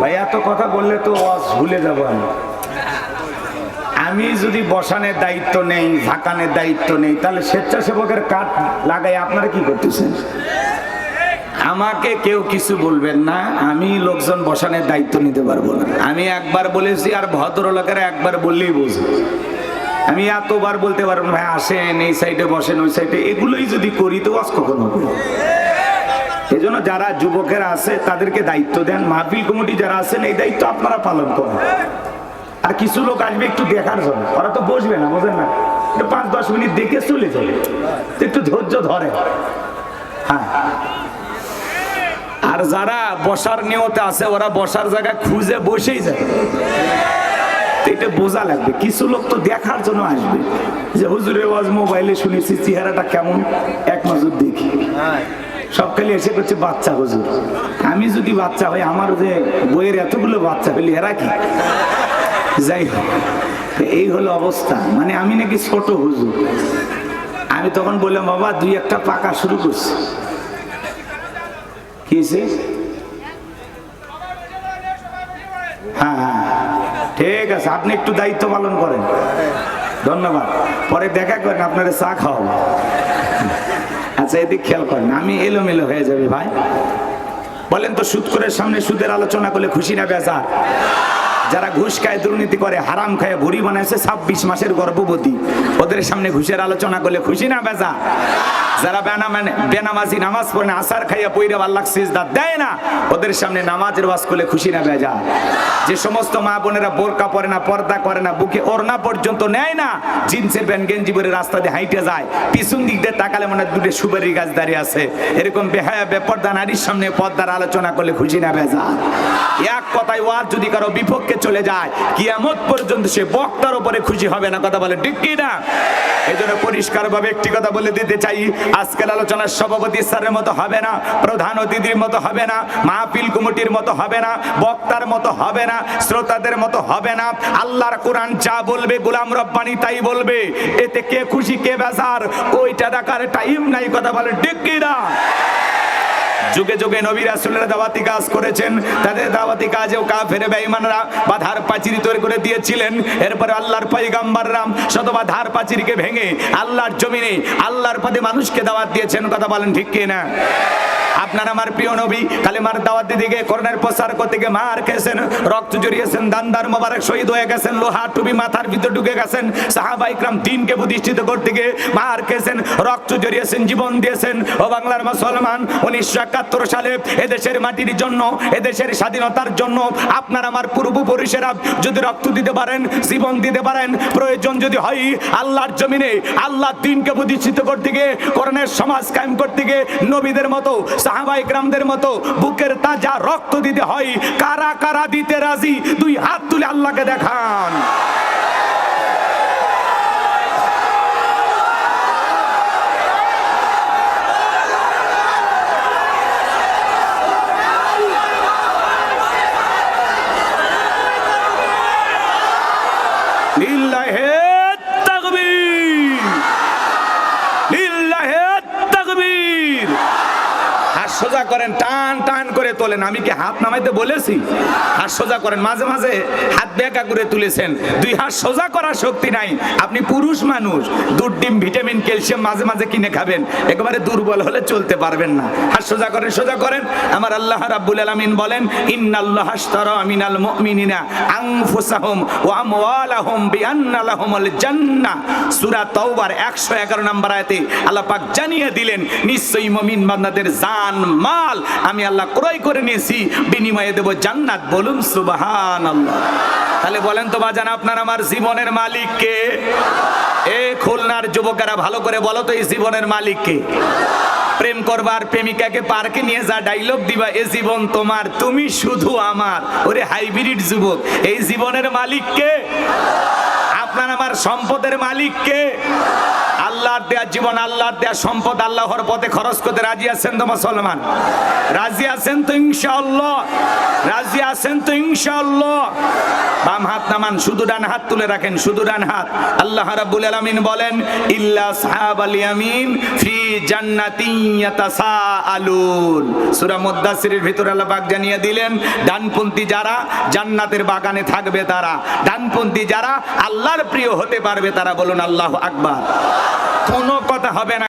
ভাই, এত কথা বললে তো ওয়াজ ভুলে যাব আমি। আমি যদি বসানের দায়িত্ব নেই, ঝাঁকানের দায়িত্ব নেই, তাহলে স্বেচ্ছাসেবকের কাঠ লাগাই আপনারা কি করতেছেন? আমাকে কেউ কিছু বলবেন না, আমি লোকজন বসানের দায়িত্ব নিতে পারব না। আমি একবার বলেছি আর ভদ্রলোকেরা একবার বললেই বুঝবে আমি এতবার বলতে পারব ভাই, আসেন, এই সাইডে বসেন, ওই সাইডে এগুলোই যদি করি তো আজ কখন হবে এই জন্য যারা যুবকেরা আছে, তাদেরকে দায়িত্ব দেন। মাহফিল কমিটি যারা আছেন, এই দায়িত্ব আপনারা পালন করেন। আর কিছু লোক আসবে একটু দেখার জন্য। ওরা তো বসবে না, বোঝেন না। একটু পাঁচ, দশ মিনিট দেখে চলে যাবে। একটু ধৈর্য ধরে। হ্যাঁ। আর যারা বসার নিয়তে আছে, ওরা বসার জায়গা খুঁজে বসেই যায় এটা বোঝা লাগবে। কিছু লোক তো দেখার জন্য আসবে। যে হুজুরের ওয়াজ মোবাইলে শুনেছি, চেহারাটা কেমন? এক নজর দেখি। সব খালি এসে করছে বাচ্চা, হুজুর। আমি যদি বাচ্চা হই, আমার যে বইয়ের এতগুলো বাচ্চা পেলি এরা কি? যাই হোক, এই হলো অবস্থা। মানে আমি নাকি ছোট, হুজুর। আমি তখন বললাম, বাবা, দুই একটা পাকা শুরু করছি। কি? হ্যাঁ হ্যাঁ। ঠিক আছে, আপনি একটু দায়িত্ব পালন করেন। ধন্যবাদ। পরে দেখা করেন, আপনারা চা খাওয়াবো। আচ্ছা এদিক খেয়াল করেন আমি এলোমেলো হয়ে যাবে ভাই। বলেন তো সুদ করে সামনে সুদের আলোচনা করলে খুশি না বেজা যারা ঘুষ খায়, দুর্নীতি করে, হারাম খায়, ভুড়ি বানাইছে ছাব্বিশ মাসের গর্ভবতী, ওদের সামনে ঘুষের আলোচনা করলে খুশি না বেজা যারা বেনামাজি নামাজ পড়ে না, আসার খাইয়া পইরে আল্লাহ সিজদা দেয় না, ওদের সামনে নামাজের ওয়াজ করলে খুশি না বেজা যে সমস্ত মা বোনেরা বোরকা পরে না, পর্দা করে না, বুকে ওড়না পর্যন্ত নেয় না, জিন্সের প্যান্ট গেঞ্জি পরে রাস্তা দিয়ে হাইটে যায়, পিছন দিক দিয়ে তাকালে মনে হয় দুটো সুপারি গাছ দাঁড়িয়ে আছে। এরকম বেহায়া বেপর্দা নারীর সামনে পর্দার আলোচনা করলে খুশি না বেজা এক কথায় ওয়াজ যদি কারও বিপক্ষে চলে যায়, কিয়ামত পর্যন্ত সে বক্তার উপরে খুশি হবে না, কথা বলে ঠিক কি না এই জন্য পরিষ্কার ভাবে একটি কথা বলে দিতে চাই আজকের আলোচনার সভাপতি স্যারের মতো হবে না, প্রধান অতিথির মতো হবে না, মাহফিল কমিটির মতো হবে না, বক্তার মতো হবে না, শ্রোতাদের মতো হবে না। আল্লাহর কোরআন যা বলবে গোলাম রব্বানি তাই বলবে। এতে কে খুশি, কে বেজার ওইটা দেখার টাইম নাই, কথা বলে ঠিক কি না যুগে যুগে নবী রাসূলের দাওয়াতি কাজ করেছেন। তাদের দাওয়াতি কাজেও কাফের বেঈমানরা বাধার পাচির তৈরি করে দিয়েছিলেন। এরপরে আল্লাহর পয়গাম্বাররাম শত বাধার পাচিরকে ভেঙে আল্লাহর জমিনে, আল্লাহর পদে মানুষকে দাওয়াত দিয়েছেন। কথা বলেন ঠিক কি না আপনার আমার প্রিয় নবী কালেমার দাওয়াত দিদিকে করোনার প্রচার করতে গিয়ে মার খেয়েছেন, রক্ত জড়িয়েছেন, দান্দার মোবারক শহীদ হয়ে গেছেন, লোহা টুপি মাথার ভিতর ঢুকে গেছেন, সাহাবা ইকরাম দিনকে প্রতিষ্ঠিত করতে গিয়ে মার খেয়েছেন, রক্ত জড়িয়েছেন, জীবন দিয়েছেন। ও বাংলার মুসলমান, উনিশশো একাত্তর সালে এদেশের মাটির জন্য, এদেশের স্বাধীনতার জন্য আপনার আমার পূর্বপুরুষেরা যদি রক্ত দিতে পারেন, জীবন দিতে পারেন, প্রয়োজন যদি হয় আল্লাহর জমিনে, আল্লাহ দিনকে প্রতিষ্ঠিত করতে গিয়ে করণের সমাজ কায়েম করতে গিয়ে নবীদের মতো সাহাবা ইকরামদের মতো বুকের তাজা রক্ত দিতে হয়। কারা কারা দিতে রাজি? দুই হাত তুলে আল্লাহকে দেখান। লিল্লাহে তাকবীর লিল্লাহে তাকবীর হাত সোজা করেন, টান টান করে তোলেন। আমি কি হাত নামাইতে বলেছি? হাত সোজা করেন। মাঝে মাঝে হাত বেঁকা করে তুলেছেন। দুই হাত সোজা করার শক্তি নাই। আপনি পুরুষ মানুষ, দুধ, ডিম, ভিটামিন, ক্যালসিয়াম মাঝে মাঝে কিনে খাবেন। একেবারে দুর্বল হলে চলতে পারবেন না। হাত সোজা করেন সোজা করেন। আমার আল্লাহ রাব্বুল আলামিন বলেন, ইন্নাল্লাহ আশতারা মিনাল মুমিনিনা আনফুসাহুম ওয়া আমওয়ালাহুম বিআন্না লাহুমুল জান্নাহ। সূরা তাওবার 111 নম্বর আয়াতে আল্লাহ পাক জানিয়ে দিলেন, নিশ্চয়ই মুমিন বান্দাদের জান মাল আমি আল্লাহ ক্রয় করে নিয়েছি, বিনিময়ে দেব জান্নাত। বলুন, সুবহানাল্লাহ। তাহলে বলেন তো বাজান, আপনার আমার জীবনের মালিক কে এ খুলনার যুবকেরা ভালো করে বলো তো এই জীবনের মালিক কে প্রেম করবার প্রেমিকাকে পার্কে নিয়ে যা ডাইলগ দিবা, এ জীবন তোমার, তুমি শুধু আমার। ওরে হাইব্রিড যুবক, এই জীবনের মালিক কে আপনার আমার সম্পদের মালিক কে আল্লাহর দেয়া জীবন, আল্লাহর দেয়া সম্পদ আল্লাহর পথে খরচ করতে রাজি আছেন তো মুসলমান? রাজি আছেন তো ইনশাআল্লাহ। রাজি আছেন তো ইনশাআল্লাহ। বাম হাত নামান, শুধু ডান হাত তুলে রাখেন, শুধু ডান হাত। আল্লাহ রাব্বুল আলামিন বলেন, ইল্লা সাহাবাল ইয়ামিন ফি জান্নাতিন ইয়াতাসাআলুন। সূরা মুদ্দাসিরের ভিতরে আল্লাহ পাক জানিয়ে দিলেন, ডানপন্থী যারা জান্নাতের বাগানে থাকবে তারা, ডানপন্থী যারা আল্লাহর প্রিয় হতে পারবে তারা বলুন আল্লাহু আকবার। কোনো কথা হবে না।